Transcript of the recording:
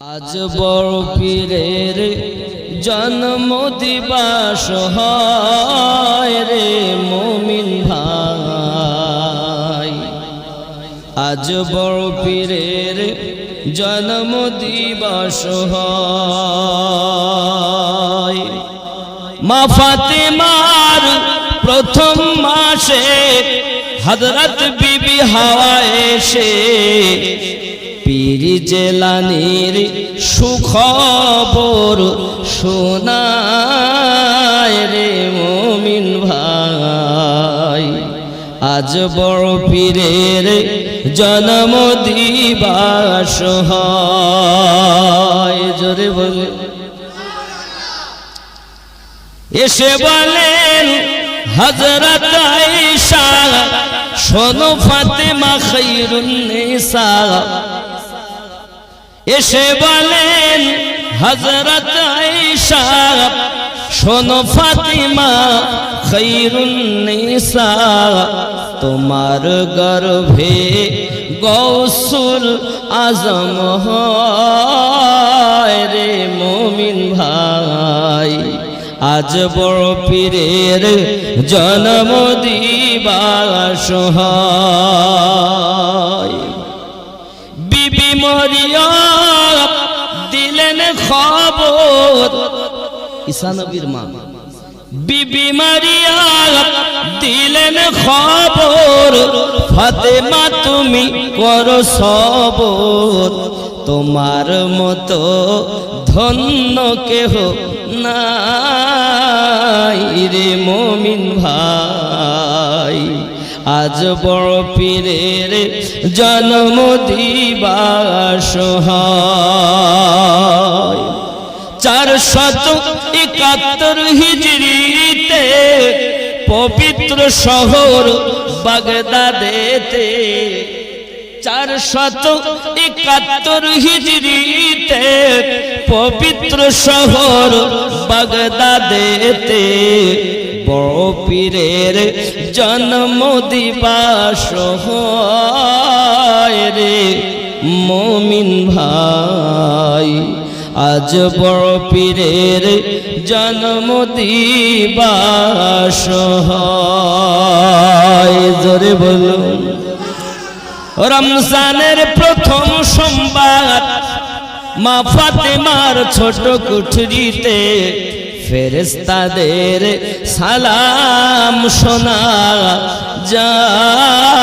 আজ বড় পীরের জন্ম দিবাস রে মমিন ভাই। আজ বড় পীরের জন্ম দিবস হয়। মা ফাতেমার প্রথম মাসে হযরত বিবি হাওয়া এসে পীর জেলানির সুখবর শোনায় রে মমিন ভাই। আজ বড় পীরের জন্ম দিবাস হয়। জোরে বলে এসে বলেন হজরত আয়েশা, শোনো ফাতেমা খাইরুন এসে বলেন হজরত শোনো ফাতিমা খাইরুন নিসা, তোমার গর্ভে গৌসুল আজম রে মমিন ভাই। আজ বড় পীরের জন্ম দিবাস বিবি মরিয়া খবর। ঈশানবীর মা। বিবি মারিয়া দিলেন খবর, ফাতেমা তুমি করো সবর। তোমার মতো ধন্য কেহ নাই রে মমিন ভাই। আজ বড় পীরের জন্ম দিবাস হয়। চার শত একাত্তর হিজড়িতে পবিত্র শহর বাগদাদেতে। চার শত একাত্তর হিজড়িতে পবিত্র শহর বাগদাদেতে। বড় পীরের জন্ম দিবাস রে ভাই আজ বড় পীরের জন্ম দিবাস জোরে বলুন। রমজানের প্রথম সোমবার মা ফাতেমার ছোট কুঠরিতে ফেরেস্তাদের সালাম শোনা যায়।